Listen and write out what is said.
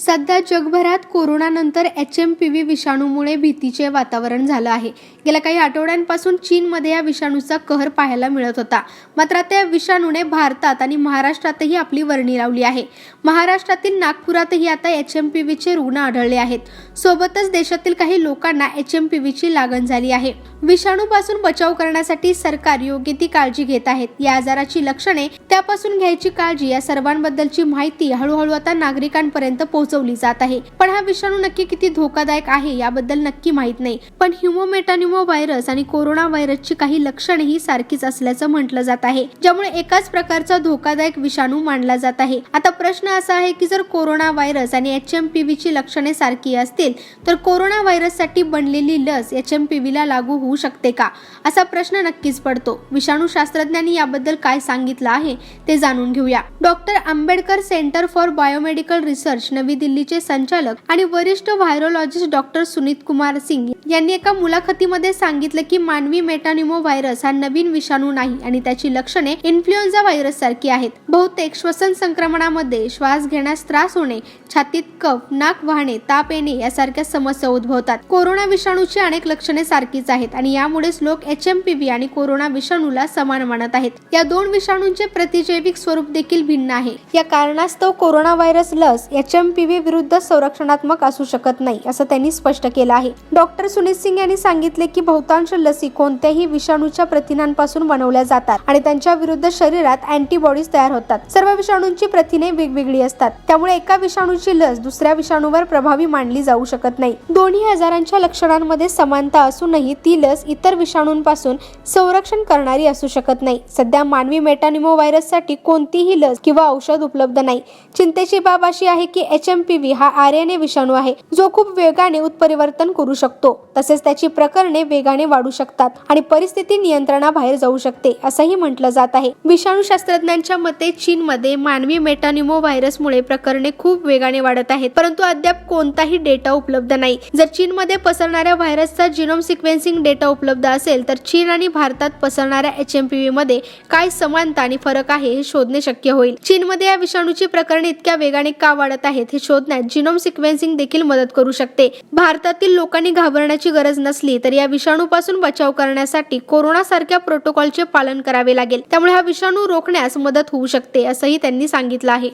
सध्या जगभरात कोरोनानंतर एच एम पी व्ही विषाणूमुळे भीतीचे वातावरण झालं आहे. गेल्या काही आठवड्यांपासून चीनमध्ये या विषाणूचा कहर पाहायला मिळत होता. मात्र त्या विषाणूने भारतात आणि महाराष्ट्रातही आपली वर्णी लावली आहे. महाराष्ट्रातील नागपुरातही आता एच एम पी व्हीचे रुग्ण आढळले आहेत. सोबतच देशातील काही लोकांना एच एम पी व्हीची लागण झाली आहे. विषाणूपासून बचाव करण्यासाठी सरकार योग्य ती काळजी घेत आहेत. या आजाराची लक्षणे त्यापासून घ्यायची काळजी या सर्वांबद्दलची माहिती हळूहळू आता नागरिकांपर्यंत पोहोचवली जात आहे. पण हा विषाणू नक्की किती धोकादायक आहे याबद्दल नक्की माहीत नाही. पण ह्युमोमेटान्युमो व्हायरस आणि कोरोना व्हायरसची काही लक्षणे ही सारखीच असल्याचं म्हटलं जात आहे. ज्यामुळे एकाच प्रकारचा धोकादायक विषाणू मानला जात आहे. आता प्रश्न असा आहे की जर कोरोना व्हायरस आणि एच एम पी ची लक्षणे सारखी असतील तर कोरोना व्हायरससाठी बनलेली लस एच एम पी ला लागू होऊ शकते का? असा प्रश्न नक्कीच पडतो. विषाणू शास्त्रज्ञांनी याबद्दल काय सांगितलं आहे ते जाणून घेऊया. Doctor Ambedkar centre for biomedical research नवी दिल्लीचे संचालक आणि वरिष्ठ व्हायरोलॉजिस्ट डॉक्टर सुनीत कुमार सिंग यांनी एका मुलाखतीमध्ये सांगितलं की मानवी मेटानिमो व्हायरस हा नवीन विषाणू नाही आणि त्याची लक्षणे इन्फ्लुएन्झा व्हायरस सारखी आहेत. बहुतेक श्वसन संक्रमणामध्ये श्वास घेण्यास त्रास होणे छातीत कफ नाक वाहणे ताप येणे यासारख्या समस्या उद्भवतात. कोरोना विषाणूची अनेक लक्षणे सारखीच आहेत आणि यामुळेच लोक एच एम पी व्ही आणि कोरोना विषाणूला समान मानत आहेत. या दोन विषाणूंचे प्रतिजैविक स्वरूप देखील भिन्न आहे. या कारणास्तव कोरोना व्हायरस लस एच एम पी व्ही विरुद्ध संरक्षणात्मक असू शकत नाही असं त्यांनी स्पष्ट केलं आहे. डॉक्टर सुनीत सिंग यांनी सांगितले की बहुतांश लसी कोणत्याही विषाणूच्या प्रथिनांपासून बनवल्या जातात आणि त्यांच्या विरुद्ध शरीरात अँटीबॉडीज तयार होतात. सर्व विषाणूंची प्रथिने वेगवेगळी असतात. त्यामुळे एका विषाणूची लस दुसऱ्या विषाणूवर प्रभावी मानली जाऊ शकत नाही. दोन्ही आजारांच्या लक्षणांमध्ये समानता असूनही ती लस इतर विषाणूंपासून संरक्षण करणारी असू शकत नाही. सध्या मानवी मेटानिमो व्हायरससाठी कोणतीही लस किंवा औषध उपलब्ध नाही. चिंतेची बाब अशी आहे की एच एम पी व्ही हा आर एन ए विषाणू आहे जो खूप वेगाने उत्परिवर्तन करू शकतो. तसेच त्याची प्रकरणे वेगाने वाढू शकतात आणि परिस्थिती नियंत्रणाबाहेर जाऊ शकते असंही म्हटलं जात आहे. विषाणू शास्त्रज्ञांच्या मते चीनमध्ये मानवी मेटानिमो व्हायरसमुळे प्रकरणे खूप वेगाने वाढत आहेत परंतु अद्याप कोणताही डेटा उपलब्ध नाही. जर चीनमध्ये पसरणाऱ्या व्हायरसचा जिनोम सिक्वेन्सिंग डेटा उपलब्ध असेल तर चीन आणि भारतात पसरणाऱ्या एच एम पी व्ही मध्ये काय समानता आणि फरक आहे हे शोधणे शक्य होईल. चीनमध्ये या विषाणूची प्रकरणे इतक्या वेगाने का वाढत आहेत हे शोधण्यात जिनोम सिक्वेन्सिंग देखील मदत करू शकते. भारतातील लोकांनी घाबरण्याची गरज नसली तर या विषाणूपासून बचाव करण्यासाठी कोरोनासारख्या प्रोटोकॉलचे पालन करावे लागेल. त्यामुळे हा विषाणू रोखण्यास मदत होऊ शकते असंही त्यांनी सांगितलं आहे.